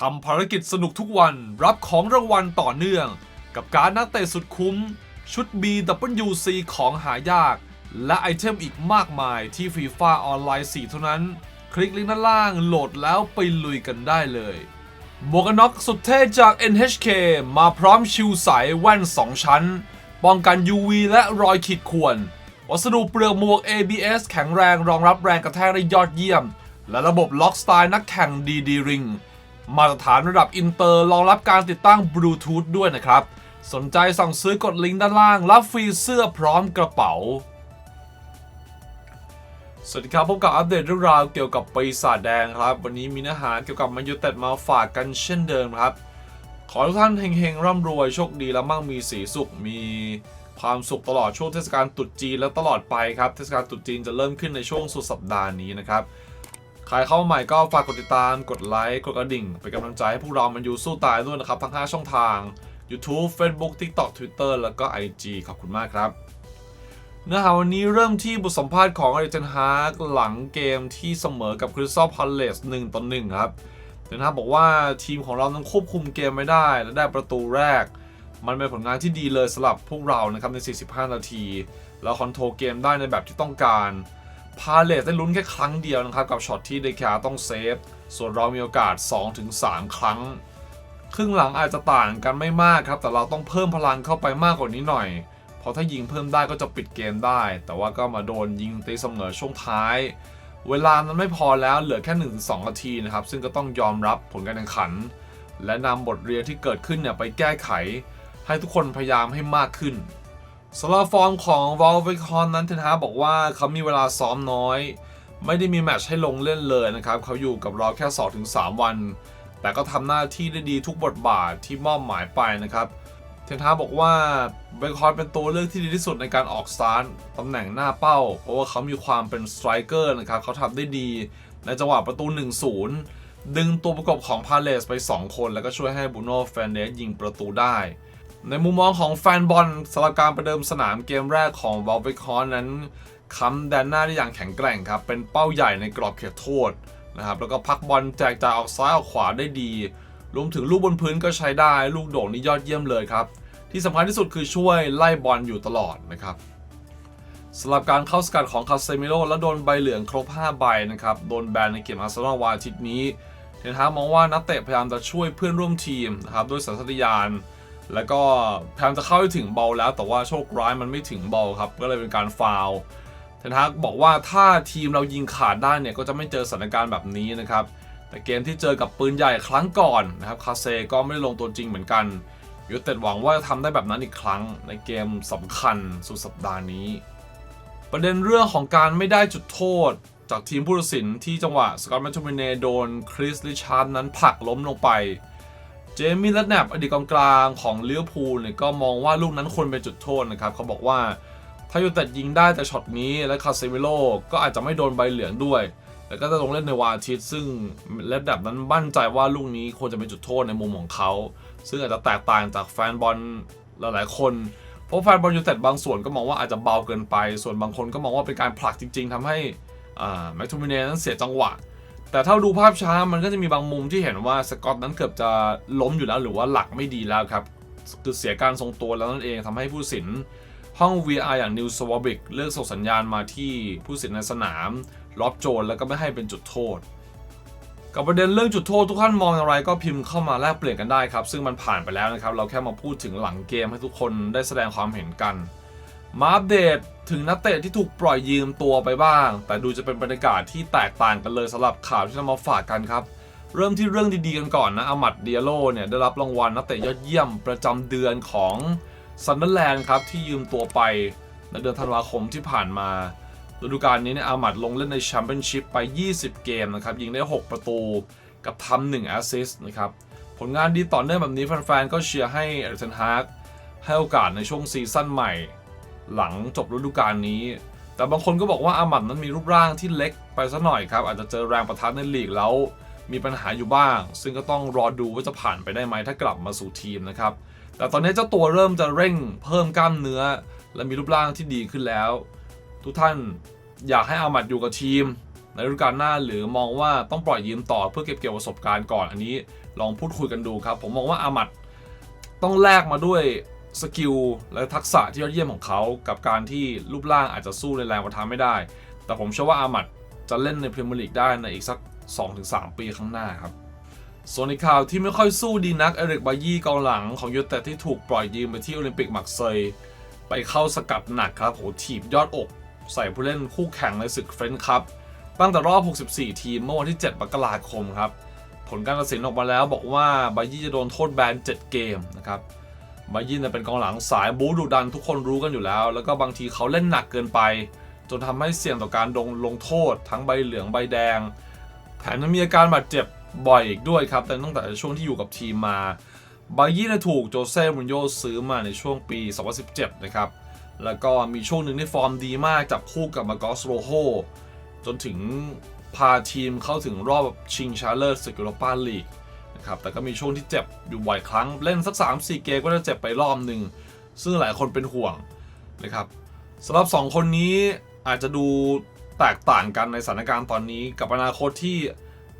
ทำภารกิจสนุกทุกวันรับของรางวัลต่อเนื่อง กับการนักเตะสุดคุ้ม ชุด BWC ของหายาก และไอเทมอีกมากมายที่ FIFA ออนไลน์ 4 เท่านั้น คลิกลิงก์ด้านล่างโหลดแล้วไปลุยกันได้เลยหมวกกันน็อกสุดเท่จาก NHK มาพร้อมชิวใสแว่น 2 ชั้น ป้องกัน UV และรอยขีดข่วน วัสดุเปลือกหมวก ABS แข็งแรงรองรับแรงกระแทกได้ยอดเยี่ยม และระบบล็อกสไตล์นักแข่ง DD Ring มาตรฐานระดับอินเตอร์รองรับการติดตั้งบลูทูธด้วยนะครับ สนใจสั่งซื้อกดลิงก์ด้านล่าง รับฟรีเสื้อพร้อมกระเป๋า สวัสดีครับพบกับอัปเดตเรื่องราวเกี่ยวกับปีศาจแดงครับ วันนี้มีเนื้อหาเกี่ยวกับมายุเต็ดมาฝากกันเช่นเดิมครับ ขอทุกท่านเฮงๆ ร่ำรวยโชคดีและมั่งมีสีสุขมีความสุขตลอดช่วงเทศกาลตรุษจีนและตลอดไปครับ เทศกาลตรุษจีนจะเริ่มขึ้นในช่วงสุดสัปดาห์นี้นะครับ ใครเข้ามาใหม่ก็ฝากกดติดตามกดไลค์กดกระดิ่งเป็นกำลังใจให้พวกเรามันอยู่สู้ตายด้วยนะครับ ทั้ง 5 ช่องทาง YouTube Facebook TikTok Twitter แล้วก็ IG ขอบคุณมากครับเนื้อหาวันนี้เริ่มที่บทสัมภาษณ์ของเอริเจนฮาร์กหลังเกมที่เสมอกับคริสตัลพาเลส1ต่อ1ครับเดนฮาร์กบอกว่าทีมของเรานั้นควบคุมเกมไม่ได้และได้ประตูแรก มันเป็นผลงานที่ดีเลยสำหรับพวกเรานะครับใน 45 นาที แล้วคอนโทรลเกมได้ในแบบที่ต้องการ พาเลสได้ลุ้นแค่ครั้งเดียวนะครับกับช็อตที่เดคาต้องเซฟ ส่วนเรามีโอกาส 2-3 ครั้ง ครึ่งหลังอาจจะต่างกันไม่มากครับ แต่เราต้องเพิ่มพลังเข้าไปมากกว่านี้หน่อย เพราะถ้ายิงเพิ่มได้ก็จะปิดเกมได้ แต่ว่าก็มาโดนยิงตีเสมอช่วงท้าย เวลานั้นไม่พอแล้วเหลือแค่ 1-2นาทีนะครับ ซึ่งก็ต้องยอมรับผลการแข่งขัน และนำบทเรียนที่เกิดขึ้นเนี่ยไปแก้ไข ให้ทุกคนพยายามให้มากขึ้น สำหรับฟอร์มของวอลเวคอนนั้นเทนฮาบอกว่าเขามีเวลาซ้อมน้อย ไม่ได้มีแมตช์ให้ลงเล่นเลยนะครับ เขาอยู่กับเราแค่ 2-3 วัน แต่ก็ทำหน้าที่ได้ดีทุกบทบาทที่มอบหมายไปนะครับ เทนฮาบอกว่าเบคอนเป็นตัวเลือกที่ดีที่สุดในการออกสตาร์ทตำแหน่งหน้าเป้า เพราะว่าเขามีความเป็นสไตรเกอร์นะครับ เขาทำได้ดีในจังหวะประตู 1-0 ดึงตัวประกบของพาเลสไป 2 คน แล้วก็ช่วยให้บูโน่แฟนเดสยิงประตูได้ ในมุมมองของแฟนบอลสำหรับการประเดิมสนามเกมแรกของวอลเบคอนนั้นค้ำแดนหน้าได้อย่างแข็งแกร่งครับ เป็นเป้าใหญ่ในกรอบเขตโทษนะครับ แล้วก็พักบอลแจกจ่ายออกซ้ายออกขวาได้ดี รวมถึงลูกบนพื้นก็ใช้ได้ ลูกโด่งนี่ยอดเยี่ยมเลยครับ ที่สำคัญที่สุดคือช่วยไล่บอลอยู่ตลอดนะครับสำหรับการเข้าสกัดของคาเซมิโลและโดนใบเหลืองครบ 5 ใบนะครับ โดนแบนในเกมอาร์เซนอลวันอาทิตย์นี้ เทนฮามองว่านักเตะพยายามจะช่วยเพื่อนร่วมทีมนะครับด้วยสัญชาตญาณ แล้วก็พยายามจะเข้าให้ถึงบอลแล้ว แต่ว่าโชคร้ายมันไม่ถึงบอลครับ ก็เลยเป็นการฟาวเทนฮากบอกว่าถ้าทีมเรายิงขาดได้เนี่ย ก็จะไม่เจอสถานการณ์แบบนี้นะครับ แต่เกมที่เจอกับปืนใหญ่ครั้งก่อนนะครับ คาเซก็ไม่ได้ลงตัวจริงเหมือนกันยูเต็ดหวังว่าจะทำได้แบบนั้นอีกครั้งในเกมสำคัญสุดสัปดาห์นี้ ประเด็นเรื่องของการไม่ได้จุดโทษจากทีมผู้ตัดสินที่จังหวะสกอตแมทโทมิเนโดนคริสลิชาร์ดนั้นผลักล้มลงไป เจมี่ลัดแนบอดีตกองกลางของลิเวอร์พูลเนี่ยก็มองว่าลูกนั้นควรเป็นจุดโทษนะครับ เขาบอกว่าถ้ายูเต็ดยิงได้แต่ช็อตนี้และคาเซมิโลก็อาจจะไม่โดนใบเหลืองด้วย แล้วก็จะลงเล่นในวันอาทิตย์ซึ่งเลดดับนั้นมั่นใจว่าลูกนี้ควรจะเป็นจุดโทษในมุมของเขา ซึ่งอาจจะแตกต่างจากแฟนบอลหลายๆ คน เพราะแฟนบอลยูเต็ดบางส่วนก็มองว่าอาจจะเบาเกินไป ส่วนบางคนก็มองว่าเป็นการผลักจริง ๆทำให้แมคทูมิเน่นั้นเสียจังหวะ แต่ถ้าดูภาพช้ามันก็จะมีบางมุมที่เห็นว่าสกอตนั้นเกือบจะล้มอยู่แล้วหรือว่าหลักไม่ดีแล้วครับ คือเสียการทรงตัวแล้วนั่นเองทำให้ผู้สินห้อง VR อย่างนิวสวอบิกเลือกส่งสัญญาณมาที่ผู้สินในสนามล็อบโจนแล้วก็ไม่ให้เป็นจุดโทษ กับประเด็นเรื่องจุดโทษทุกท่านมองอย่างไรก็พิมพ์เข้ามาแลกเปลี่ยนกันได้ครับ ซึ่งมันผ่านไปแล้วนะครับ เราแค่มาพูดถึงหลังเกมให้ทุกคนได้แสดงความเห็นกัน มาอัปเดต ถึงนักเตะที่ถูกปล่อยยืมตัวไปบ้าง แต่ดูจะเป็นบรรยากาศที่แตกต่างกันเลยสำหรับข่าวที่นำมาฝากกันครับ เริ่มที่เรื่องดีๆกันก่อนนะอามัดเดียโลเนี่ยได้รับรางวัลนักเตะยอดเยี่ยมประจำเดือนของซันเดอร์แลนด์ครับที่ยืมตัวไปในเดือนธันวาคมที่ผ่านมาฤดูกาลนี้เนี่ยอามัดลงเล่นในแชมเปี้ยนชิพไป 20 เกมนะครับยิงได้ 6 ประตูกับทำหนึ่งแอสซิสต์นะครับผลงานดีต่อเนื่องแบบนี้แฟนๆก็เชียร์ให้เอริกเซนฮาร์กให้โอกาสในช่วงซีซั่นใหม่ หลังจบฤดูกาลนี้ แต่บางคนก็บอกว่าอามัดนั้นมีรูปร่างที่เล็กไปซะหน่อยครับ อาจจะเจอแรงประทะในลีกแล้ว มีปัญหาอยู่บ้าง ซึ่งก็ต้องรอดูว่าจะผ่านไปได้ไหมถ้ากลับมาสู่ทีมนะครับ แต่ตอนนี้เจ้าตัวเริ่มจะเร่งเพิ่มกล้ามเนื้อ และมีรูปร่างที่ดีขึ้นแล้ว ทุกท่านอยากให้อามัดอยู่กับทีม ในฤดูกาลหน้าหรือมองว่าต้องปล่อยยืมต่อเพื่อเก็บเกี่ยวประสบการณ์ก่อนอันนี้ ลองพูดคุยกันดูครับ ผมมองว่าอามัดต้องแลกมาด้วย สกิลและทักษะที่ยอดเยี่ยมของเขา กับการที่รูปร่างอาจจะสู้ในแรงประทะไม่ได้ แต่ผมเชื่อว่าอามัดจะเล่นในพรีเมียร์ลีกได้ในอีกสัก 2-3 ปีข้างหน้าครับส่วนในข่าวที่ไม่ค่อยสู้ดีนัก เอริกบายี่กองหลังของยูเต็ดที่ถูกปล่อยยืมไปที่โอลิมปิกมักเซย ไปเข้าสกัดหนักครับโหถีบยอดอก ใส่ผู้เล่นคู่แข่งในศึกเฟรนช์คัพตั้งแต่รอบ 64 ทีมเมื่อวันที่ 7 มกราคมครับ ผลการตัดสินออกมาแล้วบอกว่าบายี่จะโดนโทษแบน 7 เกมนะครับ บายี่เนี่ยเป็นกองหลังสายบู๊ดุดันทุกคนรู้กันอยู่แล้ว แล้วก็บางทีเขาเล่นหนักเกินไป จนทำให้เสี่ยงต่อการดนลงโทษ ทั้งใบเหลืองใบแดง แถมยังมีอาการบาดเจ็บบ่อยอีกด้วยครับ แต่ตั้งแต่ช่วงที่อยู่กับทีมมาบายี่เนี่ยถูกโจเซ่มุนโยซื้อมาในช่วงปี 2017 นะครับ แล้วก็มีช่วงหนึ่งที่ฟอร์มดีมากจับคู่กับมากอสโรโฮจนถึงพาทีมเข้าถึงรอบชิงชาเลอร์สกิโรปาลีก ครับ แต่ก็มีช่วงที่เจ็บอยู่บ่อยครั้ง เล่นสัก 3-4 เกมก็จะเจ็บไปรอบหนึ่ง ซึ่งหลายคนเป็นห่วงนะครับสำหรับ 2 คนนี้อาจจะดูแตกต่างกันในสถานการณ์ตอนนี้กับอนาคตที่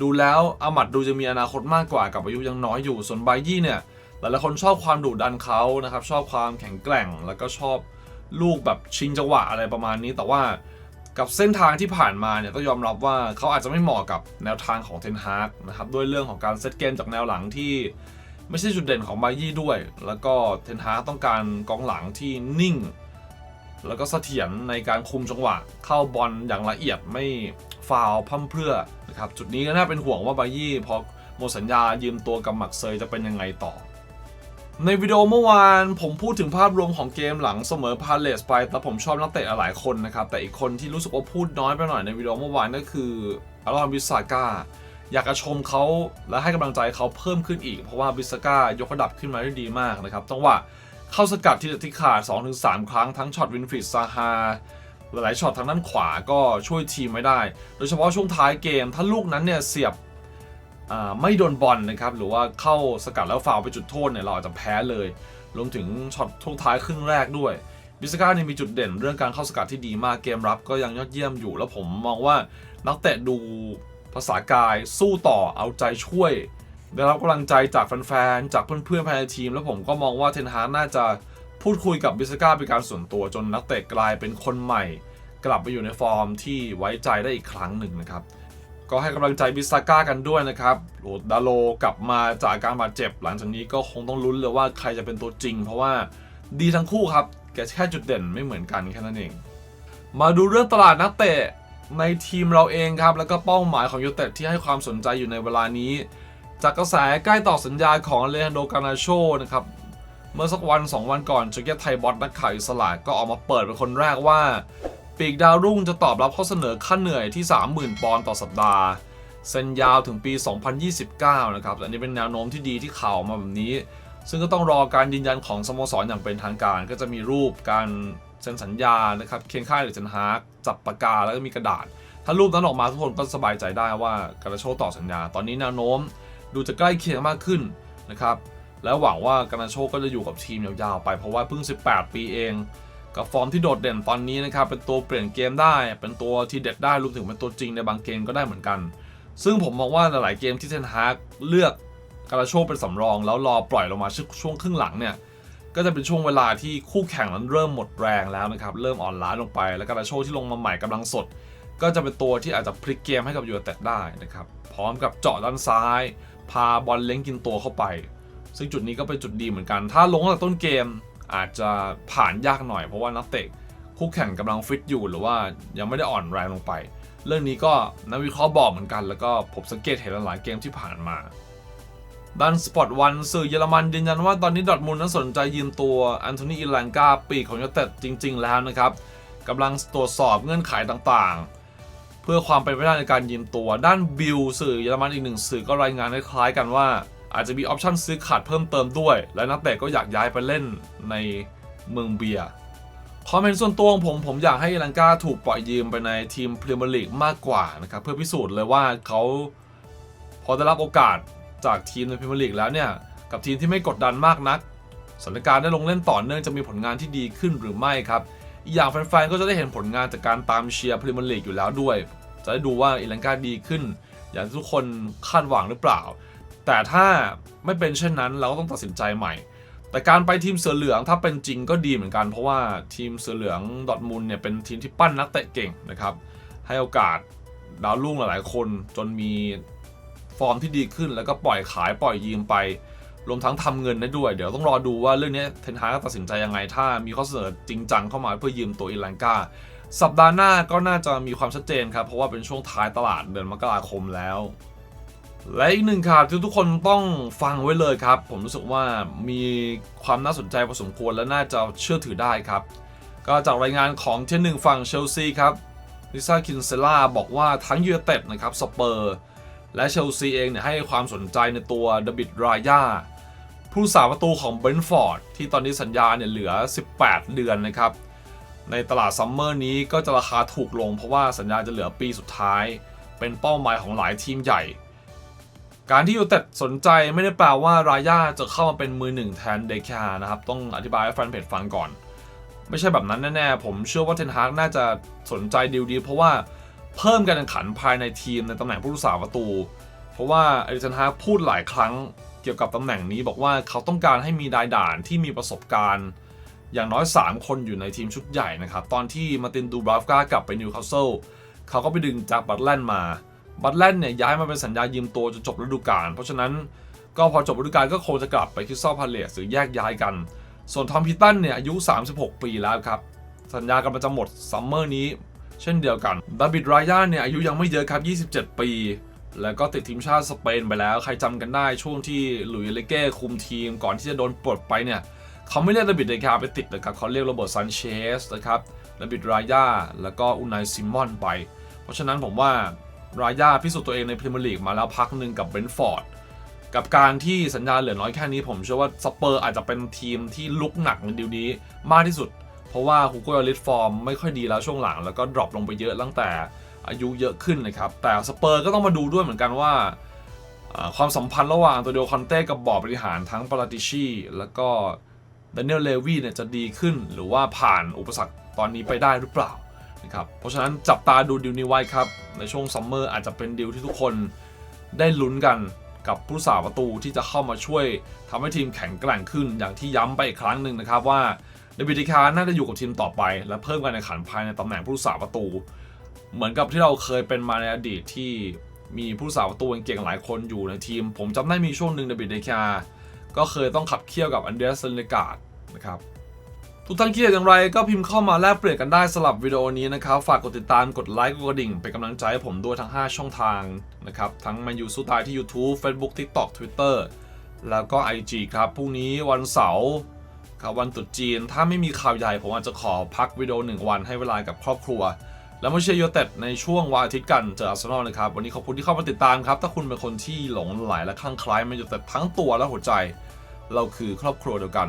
ดูแล้วอามัดดูจะมีอนาคตมากกว่ากับอายุยังน้อยอยู่ ส่วนไบยี่เนี่ยหลายๆคนชอบความดุดันเขานะครับ ชอบความแข็งแกร่ง แล้วก็ชอบลูกแบบชิงจังหวะอะไรประมาณนี้ แต่ว่า กับเส้นทางที่ผ่านมาเนี่ยต้องยอมรับว่าเขาอาจจะไม่เหมาะกับแนวทางของเทนฮากนะครับด้วยเรื่องของการเซตเกมจากแนวหลังที่ไม่ใช่จุดเด่นของไบยี่ด้วย แล้วก็เทนฮากต้องการกองหลังที่นิ่ง แล้วก็เสถียรในการคุมจังหวะ เข้าบอลอย่างละเอียดไม่ฟาวพั่มเพรื่อนะครับจุดนี้ก็น่าเป็นห่วงว่าไบยี่พอหมดสัญญายืมตัวกับหมักเซยจะเป็นยังไงต่อ ในวิดีโอเมื่อวานผมพูดถึงภาพรวมของเกมหลังเสมอพาเลสไป แต่ผมชอบนักเตะหลายคนนะครับ แต่อีกคนที่รู้สึกว่าพูดน้อยไปหน่อยในวิดีโอเมื่อวานก็คืออารอนบิสาก้าอยากจะชมเขาและให้กำลังใจเขาเพิ่มขึ้นอีก เพราะว่าบิสาก้ายกระดับขึ้นมาได้ดีมากนะครับต้องว่าเข้าสกัดที่ที่ขาด 2-3 ครั้งทั้งช็อตวินฟรีดซาฮาหลายช็อตทางด้านขวาก็ช่วยทีมไม่ได้ โดยเฉพาะช่วงท้ายเกม ถ้าลูกนั้นเนี่ยเสียบ ไม่โดนบอลนะครับหรือว่าเข้าสกัดแล้วฟาวไปจุดโทษเนี่ยเราอาจจะแพ้เลย รวมถึงช็อตทุกท้ายครึ่งแรกด้วยบิสก้าเนี่ยมีจุดเด่นเรื่องการเข้าสกัดที่ดีมากเกมรับก็ยังยอดเยี่ยมอยู่ แล้วผมมองว่านักเตะดูภาษากายสู้ต่อเอาใจช่วย ได้รับกำลังใจจากแฟนๆจากเพื่อนๆภายในทีม แล้วผมก็มองว่าเทนฮาน่าจะพูดคุยกับบิสก้าเป็นการส่วนตัวจนนักเตะกลายเป็นคนใหม่ กลับไปอยู่ในฟอร์มที่ไว้ใจได้อีกครั้งหนึ่งนะครับ ก็ให้กำลังใจบิสซาก้ากันด้วยนะครับโอดาโลกลับมาจากอาการบาดเจ็บ หลังจากนี้ก็คงต้องลุ้นเลยว่าใครจะเป็นตัวจริง เพราะว่าดีทั้งคู่ครับแค่แค่จุดเด่นไม่เหมือนกันแค่นั้นเอง มาดูเรื่องตลาดนักเตะในทีมเราเองครับ แล้วก็เป้าหมายของยูเต็ดที่ให้ความสนใจอยู่ในเวลานี้ จากกระแสใกล้ต่อสัญญาของเลฮันโดกานาโชนะครับเมื่อสักวัน 2 วันก่อนจูเกียไทยบอสนักข่าวอิสระก็ออกมาเปิดเป็นคนแรกว่า ปีกดาวรุ่งจะตอบรับข้อเสนอค่าเหนื่อยที่ 30,000 ปอนด์ต่อสัปดาห์ เซ็นยาวถึงปี 2029 นะครับ อันนี้เป็นแนวโน้มที่ดีที่ข่าวออกมาแบบนี้ ซึ่งก็ต้องรอการยืนยันของสโมสรอย่างเป็นทางการ ก็จะมีรูปการเซ็นสัญญานะครับ เคียงข้างหรือเซนฮาร์กจับปากกาแล้วก็มีกระดาษ ถ้ารูปนั้นออกมาทุกคนก็สบายใจได้ว่าการาโชต่อสัญญา ตอนนี้แนวโน้มดูจะใกล้เคียงมากขึ้นนะครับ แล้วหวังว่าการาโชก็จะอยู่กับทีมยาวๆไป เพราะว่าเพิ่ง 18 ปีเอง กับฟอร์มที่โดดเด่นตอนนี้นะครับเป็นตัวเปลี่ยนเกมได้ เป็นตัวที่เด็ดได้รวมถึงเป็นตัวจริงในบางเกมก็ได้เหมือนกัน ซึ่งผมมองว่าหลายเกมที่เทนฮากเลือกกาลาโชเป็นสำรอง แล้วรอปล่อยลงมาช่วงครึ่งหลังเนี่ยก็จะเป็นช่วงเวลาที่คู่แข่งนั้นเริ่มหมดแรงแล้วนะครับเริ่มอ่อนล้าลงไป แล้วกาลาโชที่ลงมาใหม่กำลังสด ก็จะเป็นตัวที่อาจจะพลิกเกมให้กับยูเนเต็ดได้นะครับพร้อมกับเจาะด้านซ้าย พาบอลเล้งกินตัวเข้าไป ซึ่งจุดนี้ก็เป็นจุดดีเหมือนกัน ถ้าลงตั้งแต่ต้นเกม อาจจะผ่านยากหน่อยเพราะว่านักเตะคู่แข่งกำลังฟิตอยู่หรือว่ายังไม่ได้อ่อนแรงลงไป เรื่องนี้ก็นักวิเคราะห์บอกเหมือนกัน แล้วก็ผมสังเกตเห็นหลายเกมที่ผ่านมาด้านสปอตวันสื่อเยอรมันยืนยันว่าตอนนี้ดอทมุนด์นั้นสนใจยืมตัวอันโทนีอิลังกาปีกของยูเต็ดจริง ๆ แล้วนะครับกำลังตรวจสอบเงื่อนไขต่างๆ เพื่อความเป็นไปได้ในการยืมตัว ด้านบิลสื่อเยอรมันอีกหนึ่งสื่อก็รายงานคล้ายๆกันว่า อาจจะมีออปชั่นซื้อขาดเพิ่มเติมด้วย และนักเตะก็อยากย้ายไปเล่นในเมืองเบียร์คอมเมนต์ส่วนตัวของผมผมอยากให้อิลังกาถูกปล่อยยืมไปในทีมพรีเมียร์ลีกมากกว่านะครับเพื่อพิสูจน์เลยว่าเขาพอได้รับโอกาสจากทีมในพรีเมียร์ลีกแล้วเนี่ยกับทีมที่ไม่กดดันมากนักสถานการณ์ได้ลงเล่นต่อเนื่องจะมีผลงานที่ดีขึ้นหรือไม่ครับอีกอย่างแฟนๆก็จะได้เห็นผลงานจากการตามเชียร์พรีเมียร์ลีกอยู่แล้วด้วย จะได้ดูว่าอิลังกาดีขึ้น อย่างทุกคนคาดหวังหรือเปล่า แต่ถ้าไม่เป็นเช่นนั้นเราก็ต้องตัดสินใจใหม่ แต่การไปทีมเสือเหลืองถ้าเป็นจริงก็ดีเหมือนกัน เพราะว่าทีมเสือเหลืองดอทมุนด์เนี่ยเป็นทีมที่ปั้นนักเตะเก่งนะครับ ให้โอกาสดาวรุ่งหลายๆ คนจนมีฟอร์มที่ดีขึ้นแล้วก็ปล่อยขายปล่อยยืมไป รวมทั้งทำเงินได้ด้วย เดี๋ยวต้องรอดูว่าเรื่องนี้เทนฮากจะตัดสินใจยังไง ถ้ามีข้อเสนอจริงจังเข้ามาเพื่อยืมตัวอีลังกาสัปดาห์หน้าก็น่าจะมีความชัดเจนครับ เพราะว่าเป็นช่วงท้ายตลาดเดือนมกราคมแล้ว และอีกหนึ่งข่าวที่ทุกคนต้องฟังไว้เลยครับ ผมรู้สึกว่ามีความน่าสนใจพอสมควรและน่าจะเชื่อถือได้ครับ ก็จากรายงานของเทนหนึ่งฝั่งเชลซีครับลิซ่าคินเซล่าบอกว่าทั้งยูเนเต็ดนะครับสเปอร์ และเชลซีเองเนี่ยให้ความสนใจในตัวเดบิดรายาผู้สาประตูของเบรนฟอร์ดที่ตอนนี้สัญญาเนี่ยเหลือ 18 เดือนนะครับ ในตลาดซัมเมอร์นี้ก็จะราคาถูกลงเพราะว่าสัญญาจะเหลือปีสุดท้าย เป็นเป้าหมายของหลายทีมใหญ่ การที่ยูเต็ดสนใจไม่ได้แปลว่ารายาจะเข้ามาเป็นมือหนึ่งแทนเดคานะครับ ต้องอธิบายให้แฟนเพจฟังก่อน ไม่ใช่แบบนั้นแน่ๆ ผมเชื่อว่าเทนฮากน่าจะสนใจดีลดีเพราะว่าเพิ่มการแข่งขันภายในทีมในตำแหน่งผู้รักษาประตู เพราะว่าเอริเทนฮากพูดหลายครั้งเกี่ยวกับตำแหน่งนี้บอกว่าเขาต้องการให้มีดายด่านที่มีประสบการณ์ อย่างน้อย 3 คนอยู่ในทีมชุดใหญ่นะครับตอนที่มาตินดูบราฟกากลับไปนิวคาสเซิลเขาก็ไปดึงจากบัตแลนมา บัตแลนด์เนี่ยย้ายมาเป็นสัญญายืมตัวจนจบฤดูกาล เพราะฉะนั้นก็พอจบฤดูกาลก็คงจะกลับไปคริสตัลพาเลสหรือแยกย้ายกัน ส่วนทอมพิตันเนี่ยอายุ 36 ปีแล้วครับ สัญญากำลังจะหมดซัมเมอร์นี้ เช่นเดียวกันดาบิดรายาเนี่ยอายุยังไม่เยอะครับ 27 ปี แล้วก็ติดทีมชาติสเปนไปแล้ว ใครจำกันได้ช่วงที่หลุยส์เลเก้คุมทีมก่อนที่จะโดนปลดไปเนี่ยเขาไม่เรียกดาบิดเดคาไปติดนะครับเขาเรียกโรเบิร์ตซันเชสนะครับดาบิดรายาแล้วก็อุนายซิมอนไป เพราะฉะนั้นผมว่า รายาพิสูจน์ตัวเองในพรีเมียร์ลีกมาแล้วพักหนึ่งกับเบรนฟอร์ดกับการที่สัญญาเหลือน้อยแค่นี้ผมเชื่อว่าสเปอร์อาจจะเป็นทีมที่ลุกหนักในดีลนี้มากที่สุด เพราะว่าฮูโกอลิสฟอร์มไม่ค่อยดีแล้วช่วงหลัง แล้วก็ดรอปลงไปเยอะตั้งแต่อายุเยอะขึ้นนะครับ แต่สเปอร์ก็ต้องมาดูด้วยเหมือนกันว่า ความสัมพันธ์ระหว่างตัวเดียวคอนเต้กับบอร์ดบริหารทั้งปาราติชีแล้วก็ด a น i e l เลวีเนี่ยจะดีขึ้น หรือว่าผ่านอุปสรรคตอนนี้ไปได้หรือเปล่า นะครับเพราะฉะนั้นจับตาดูดิวนี้ไว้ครับ ในช่วงซัมเมอร์อาจจะเป็นดิวที่ทุกคนได้ลุ้นกันกับผู้สาประตูที่จะเข้ามาช่วยทำให้ทีมแข็งแกร่งขึ้นอย่างที่ย้ำไปอีกครั้งหนึ่งนะครับว่าเดวิดิคาน่าจะอยู่กับทีมต่อไป และเพิ่มการแข่งขันภายในตำแหน่งผู้สาประตู เหมือนกับที่เราเคยเป็นมาในอดีตที่มีผู้สาประตูเก่งหลายคนอยู่ในทีม ผมจำได้มีช่วงหนึ่งเดวิดดิคาก็เคยต้องขับเคี่ยวกับอันเดรสเซนเลกาดนะครับ ทุกท่านคิดอย่างไรก็พิมพ์เข้ามาแลกเปลี่ยนกันได้สำหรับวิดีโอนี้นะครับ ฝากกดติดตามกดไลค์กดกระดิ่ง เป็นกำลังใจให้ผมด้วยทั้ง 5 ช่องทางนะครับ ทั้งมันยูสู้ตายที่ YouTube Facebook TikTok Twitter แล้วก็ IG ครับ พรุ่งนี้วันเสาร์ครับวันตรุษจีน ถ้าไม่มีข่าวใหญ่ ผมอาจจะขอพักวิดีโอ1วันให้เวลากับครอบครัว แล้วมาเชียร์ยูเต็ดในช่วงวันอาทิตย์กันเจออาร์เซนอลนะครับ วันนี้ขอบคุณที่เข้ามาติดตามครับ ถ้าคุณเป็นคนที่หลงไหลและคลั่งไคล้ายมนยูเต็ดทั้งตัวและหัวใจ เราคือครอบครัวเดียวกัน